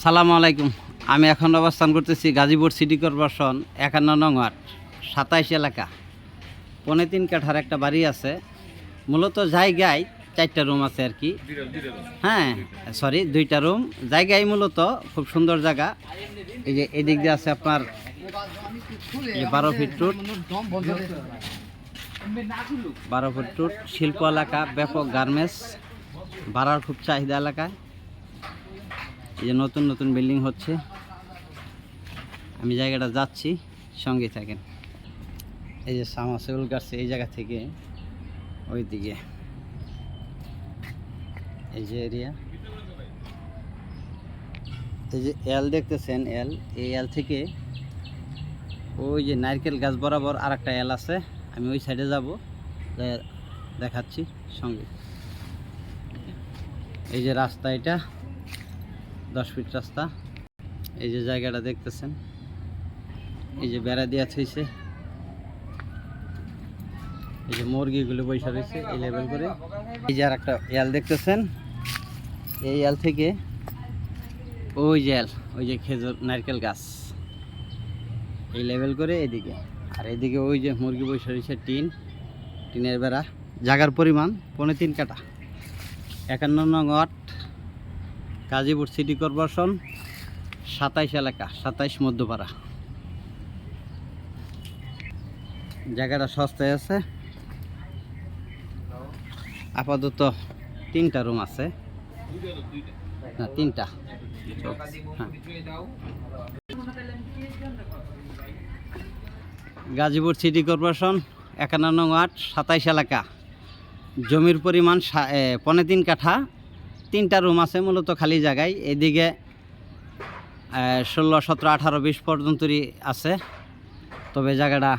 সালাম আলাইকুম। আমি এখন অবস্থান করতেছি গাজীপুর সিটি কর্পোরেশন একান্ন নং ওয়ার্ড, সাতাইশ এলাকা। পনে তিন কাঠার একটা বাড়ি আছে। মূলত জায়গায় চারটা রুম আছে আর কি। হ্যাঁ সরি দুইটা রুম। জায়গায় মূলত খুব সুন্দর জায়গা। এই যে এদিক দিয়ে আছে আপনার বারো ফিট টুট বারো ফুট টুট শিল্প এলাকা, ব্যাপক গার্মেন্টস ভাড়ার খুব চাহিদা এলাকায়। এই যে নতুন নতুন বিল্ডিং হচ্ছে। আমি জায়গাটা যাচ্ছি সঙ্গে থাকেন। এই যে সামাসেবল গাছ এই জায়গা থেকে ওই দিকে এই যে এরিয়া। এই যে এল দেখতেছেন, এল। এই এল থেকে ওই যে নারকেল গাছ বরাবর আর একটা এল আছে। আমি ওই সাইডে যাব দেখাচ্ছি সঙ্গে। এই যে রাস্তা এটা। দশ ফিট রাস্তা। এই যে জায়গাটা দেখতেছেন, এই যে বেড়া দেওয়া থইছে। এই যে মুরগিগুলো বৈশা রয়েছে এই লেভেল করে। এই যে আর একটা এল দেখতেছেন, এই এল থেকে ওই যে এল ওই যে খেজুর, নারকেল গাছ। এই লেভেল করে এদিকে। আর এদিকে ওই যে মুরগি বৈশা রয়েছে টিন, টিনের বেড়া। জায়গার পরিমাণ পৌনে তিন কাটা একান্ন নং গাজীপুর সিটি কর্পোরেশন, সাতাইশ এলাকা, সাতাইশ মধ্যপাড়া। জায়গাটা সস্তায় আছে। আপাতত তিনটা রুম আছে। না, তিনটা। হ্যাঁ। গাজীপুর সিটি কর্পোরেশন, একান্ন নং ওয়ার্ড, সাতাইশ এলাকা। জমির পরিমাণ পৌনে তিন কাঠা। তিনটা রুম আছে, মূলত খালি জায়গায়। এদিকে ষোলো, সতেরো, আঠারো, বিশ পর্যন্তই আছে। তবে জায়গাটা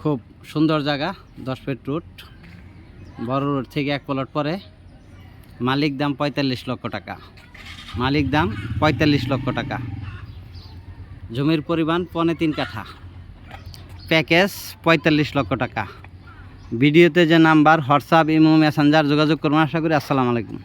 খুব সুন্দর জায়গা, দশ ফিট রুট। বড় রোড থেকে এক প্লট পরে। মালিক দাম পঁয়তাল্লিশ লক্ষ টাকা। মালিক দাম পঁয়তাল্লিশ লক্ষ টাকা। জমির পরিমাণ পৌনে তিন কাঠা। প্যাকেজ পঁয়তাল্লিশ লক্ষ টাকা। ভিডিওতে যে নাম্বার, হোয়াটসঅ্যাপ, ইমো, মেসেঞ্জার যোগাযোগ করুন। আশা করি আসসালামু আলাইকুম।